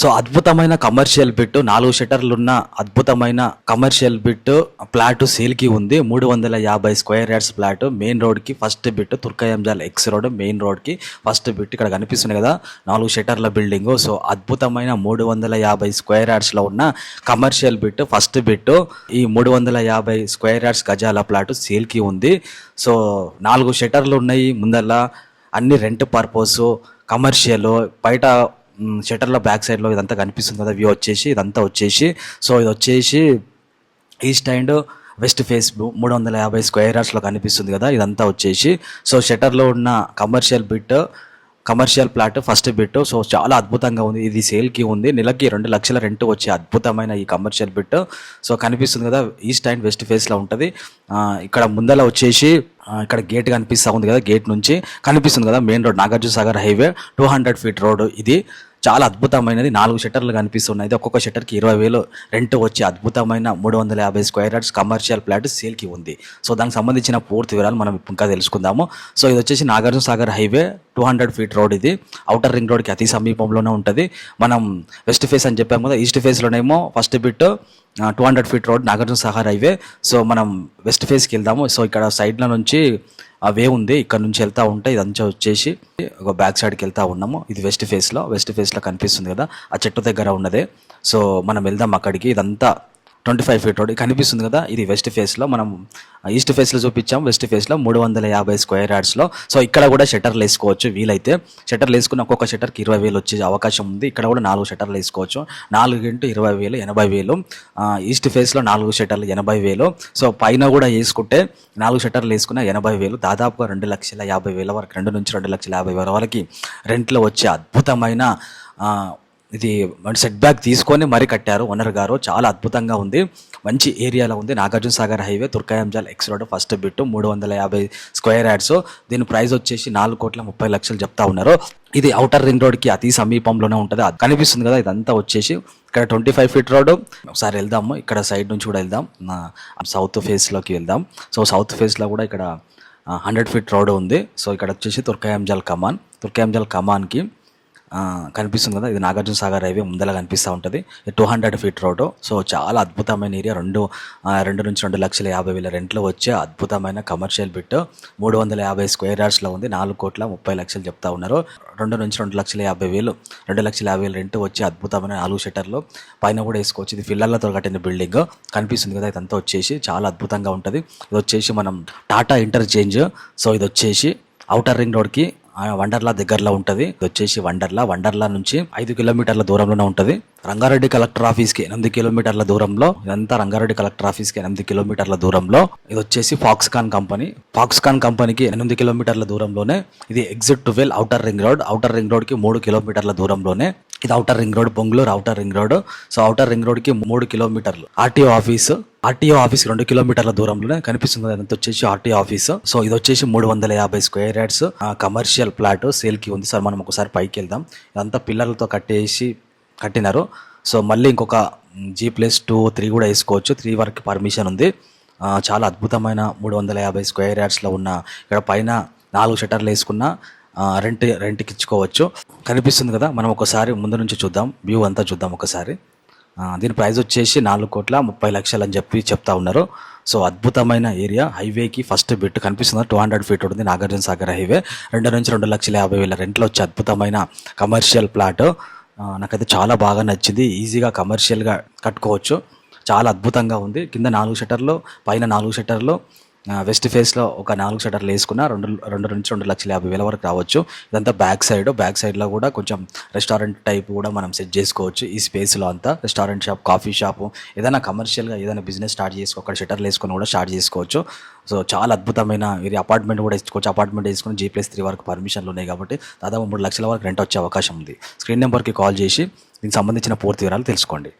So అద్భుతమైన commercial bit నాలుగు షటర్లు ఉన్న అద్భుతమైన కమర్షియల్ బిట్ ప్లాట్ సేల్కి ఉంది. మూడు వందల యాభై స్క్వేర్ యార్డ్స్ ప్లాట్ మెయిన్ రోడ్కి first bit Turkayamjal X road main రోడ్కి ఫస్ట్ బిట్ ఇక్కడ కనిపిస్తుంది కదా. నాలుగు షటర్ల బిల్డింగ్. సో అద్భుతమైన మూడు వందల యాభై స్క్వేర్ యార్డ్స్లో ఉన్న కమర్షియల్ బిట్ ఫస్ట్ బిట్. ఈ మూడు వందల యాభై స్క్వేర్ యార్డ్స్ గజాల ప్లాట్ సేల్కి ఉంది. సో నాలుగు షటర్లు ఉన్నాయి. ముందల్లా అన్ని రెంట్ పర్పస్ కమర్షియల్ బయట షటర్లో బ్యాక్ సైడ్లో ఇదంతా కనిపిస్తుంది కదా వ్యూ వచ్చేసి ఇదంతా వచ్చేసి. సో ఇది వచ్చేసి ఈస్ట్ అండ్ వెస్ట్ ఫేస్ మూడు వందల యాభై స్క్వేర్ యార్డ్స్లో కనిపిస్తుంది కదా ఇదంతా వచ్చేసి. సో షటర్లో ఉన్న commercial bit commercial plot first bit. So చాలా అద్భుతంగా ఉంది. ఇది సేల్కి ఉంది. నెలకి రెండు లక్షల రెంట్ వచ్చే అద్భుతమైన ఈ కమర్షియల్ బిట్. సో కనిపిస్తుంది కదా ఈస్ట్ అండ్ వెస్ట్ ఫేస్లో ఉంటుంది. ఇక్కడ ముందర వచ్చేసి ఇక్కడ గేట్ కనిపిస్తూ ఉంది కదా గేట్ నుంచి. కనిపిస్తుంది కదా main road Nagarjuna Sagar highway two hundred feet road ఇది. చాలా అద్భుతమైనది. నాలుగు షట్టర్లు కనిపిస్తున్నాయి. ఇది ఒక్కొక్క షట్టర్కి ఇరవై వేలు రెంట్ వచ్చే అద్భుతమైన మూడు వందల యాభై స్క్వేర్ యార్డ్స్ కమర్షియల్ ప్లాట్ సేల్కి ఉంది. సో దానికి సంబంధించిన పూర్తి వివరాలు మనం ఇంకా తెలుసుకుందాము. సో ఇది వచ్చేసి Nagarjuna Sagar highway two hundred feet road ఇది. అవుటర్ రింగ్ రోడ్కి అతి సమీపంలోనే ఉంటుంది. మనం వెస్ట్ ఫేస్ అని చెప్పాము కదా east ఫేస్లోనేమో first bit two hundred feet road Nagarjuna Sagar highway. So మనం వెస్ట్ ఫేస్కి వెళ్దాము. సో ఇక్కడ సైడ్ల నుంచి ఆ వే ఉంది. ఇక్కడ నుంచి వెళ్తా ఉంటే ఇదంతా వచ్చేసి ఒక బ్యాక్ సైడ్కి వెళ్తా ఉన్నాము. ఇది వెస్ట్ ఫేస్లో. వెస్ట్ ఫేస్లో కనిపిస్తుంది కదా. ఆ చెట్టు దగ్గర ఉన్నదే. సో మనం వెళ్దాం అక్కడికి. ఇదంతా ట్వంటీ ఫైవ్ ఫీట్ రోడ్ కనిపిస్తుంది కదా ఇది వెస్ట్ ఫేస్లో మనం ఈస్ట్ ఫేస్లో చూపించాం వెస్ట్ ఫేస్లో మూడు వందల యాభై స్క్వేర్ యార్డ్స్లో సో ఇక్కడ కూడా షట్టర్లు వేసుకోవచ్చు వీలైతే. షట్టర్లు వేసుకున్న ఒక్కొక్క షట్టర్కి ఇరవై వేలు వచ్చే అవకాశం ఉంది. ఇక్కడ కూడా నాలుగు షట్టర్లు వేసుకోవచ్చు. నాలుగు ఇంటూ ఇరవై వేలు ఎనభై వేలు. ఈస్ట్ ఫేస్లో నాలుగు షట్టర్లు ఎనభై వేలు. సో పైన కూడా వేసుకుంటే నాలుగు షట్టర్లు వేసుకున్న ఎనభై వేలు. దాదాపుగా రెండు లక్షల యాభై వేల వరకు రెండు నుంచి రెండు లక్షల యాభై వేల వరకు రెంట్లో వచ్చే అద్భుతమైన ఇది సెట్ బ్యాక్ తీసుకొని మరీ కట్టారు. ఓనర్ గారు చాలా అద్భుతంగా ఉంది. మంచి ఏరియాలో ఉంది. Nagarjuna Sagar highway Turkayamjal X road first bit మూడు వందల యాభై స్క్వేర్ యాడ్స్ దీని ప్రైస్ వచ్చేసి నాలుగు కోట్ల ముప్పై లక్షలు చెప్తా ఉన్నారు. ఇది అవుటర్ రింగ్ రోడ్కి అతి సమీపంలోనే ఉంటుంది. అది కనిపిస్తుంది కదా ఇదంతా వచ్చేసి ఇక్కడ ట్వంటీ ఫైవ్ ఫీట్ రోడ్ ఒకసారి వెళ్దాము. ఇక్కడ సైడ్ నుంచి కూడా వెళ్దాం. సౌత్ ఫేస్లోకి వెళ్దాం. సో సౌత్ ఫేస్లో కూడా ఇక్కడ హండ్రెడ్ ఫీట్ రోడ్ ఉంది. సో ఇక్కడ వచ్చేసి తుర్కాయంజాల్ కమాన్. తుర్కాయంజాల్ కమాన్కి కనిపిస్తుంది కదా. ఇది నాగార్జున సాగర్ హైవే ముందర కనిపిస్తూ ఉంటుంది. Two hundred feet road so చాలా అద్భుతమైన ఏరియా. రెండు రెండు నుంచి రెండు లక్షల యాభై వేల రెంట్లో వచ్చే అద్భుతమైన కమర్షియల్ బిట్ మూడు వందల యాభై స్క్వేర్ యార్డ్స్లో ఉంది. నాలుగు కోట్ల ముప్పై లక్షలు చెప్తా ఉన్నారు. రెండు నుంచి రెండు లక్షల యాభై వేలు రెండు లక్షల యాభై వేలు రెంట్ వచ్చే అద్భుతమైన నాలుగు షట్టర్లు పైన కూడా వేసుకోవచ్చు. ఇది ఫిల్లర్లతో కట్టిన బిల్డింగ్ కనిపిస్తుంది కదా ఇదంతా వచ్చేసి. చాలా అద్భుతంగా ఉంటుంది. ఇది వచ్చేసి మనం టాటా ఇంటర్చేంజ్ సో ఇది వచ్చేసి అవుటర్ రింగ్ రోడ్కి వండర్లా దగ్గరలో ఉంటుంది. వచ్చేసి వండర్లా. వండర్లా నుంచి ఐదు కిలోమీటర్ల దూరంలోనే ఉంటుంది. రంగారెడ్డి కలెక్టర్ ఆఫీస్కి ఎనిమిది కిలోమీటర్ల దూరంలో ఇదంతా రంగారెడ్డి కలెక్టర్ ఆఫీస్కి ఎనిమిది కిలోమీటర్ల దూరంలో ఇది వచ్చేసి ఫాక్స్కాన్ కంపెనీ. ఫాక్స్కాన్ కంపెనీకి ఎనిమిది కిలోమీటర్ల దూరంలోనే ఇది exit twelve outer ring road. Outer ring రోడ్కి మూడు కిలోమీటర్ల దూరంలోనే ఇది outer ring road Pongulur outer ring road. So outer ring రోడ్కి మూడు కిలోమీటర్లు. ఆర్టీఓ ఆఫీస్ ఆర్టీఓ ఆఫీస్ రెండు కిలోమీటర్ల దూరంలోనే కనిపిస్తుంది. కదా వచ్చేసి ఆర్టీఓ ఆఫీస్ సో ఇది వచ్చేసి మూడు వందల యాభై స్క్వేర్ యార్డ్స్ కమర్షియల్ ప్లాట్ సేల్కి ఉంది. సార్ మనం ఒకసారి పైకి వెళ్దాం. ఇదంతా పిల్లలతో కట్టేసి కట్టినారు. సో మళ్ళీ ఇంకొక జీ ప్లస్ టూ త్రీ కూడా వేసుకోవచ్చు. త్రీ వరకు పర్మిషన్ ఉంది. చాలా అద్భుతమైన మూడు వందల యాభై స్క్వేర్ యార్డ్స్లో ఉన్న ఇక్కడ పైన నాలుగు షటర్లు వేసుకున్న రెంట్ రెంట్కి ఇచ్చుకోవచ్చు. కనిపిస్తుంది కదా మనం ఒకసారి ముందు నుంచి చూద్దాం. వ్యూ అంతా చూద్దాం ఒకసారి. దీని ప్రైస్ వచ్చేసి నాలుగు కోట్ల ముప్పై లక్షలు అని చెప్పి చెప్తా ఉన్నారు. సో అద్భుతమైన ఏరియా. హైవేకి ఫస్ట్ బిట్ కనిపిస్తుంది. టూ హండ్రెడ్ ఫీట్ ఉంటుంది నాగార్జున సాగర్ హైవే. రెండు నుంచి రెండు లక్షల యాభై వేల రెంట్లో వచ్చే అద్భుతమైన కమర్షియల్ ప్లాట్. నాకైతే చాలా బాగా నచ్చింది. ఈజీగా కమర్షియల్గా కట్టుకోవచ్చు. చాలా అద్భుతంగా ఉంది. కింద నాలుగు షట్టర్లు పైన నాలుగు షట్టర్లు వెస్ట్ ఫేస్లో ఒక నాలుగు షటర్లు వేసుకున్న రెండు రెండు నుంచి రెండు లక్షల యాభై వేల వరకు రావచ్చు. ఇదంతా బ్యాక్ సైడ్ బ్యాక్ సైడ్లో కూడా కొంచెం రెస్టారెంట్ టైప్ కూడా మనం సెట్ చేసుకోవచ్చు ఈ స్పేస్లో అంతా. రెస్టారెంట్ షాప్ కాఫీ షాపు ఏదైనా కమర్షియల్గా ఏదైనా బిజినెస్ స్టార్ట్ చేసుకో అక్కడ షటర్లు వేసుకొని కూడా స్టార్ట్ చేసుకోవచ్చు. సో చాలా అద్భుతమైన ఇది అపార్ట్మెంట్ కూడా ఇచ్చుకోవచ్చు అపార్ట్మెంట్ వేసుకుని జీ ప్లస్ త్రీ వరకు పర్మిషన్లు ఉన్నాయి కాబట్టి దాదాపు మూడు లక్షల వరకు రెంట్ వచ్చే అవకాశం ఉంది. స్క్రీన్ నెంబర్కి కాల్ చేసి దీనికి సంబంధించిన పూర్తి వివరాలు తెలుసుకోండి.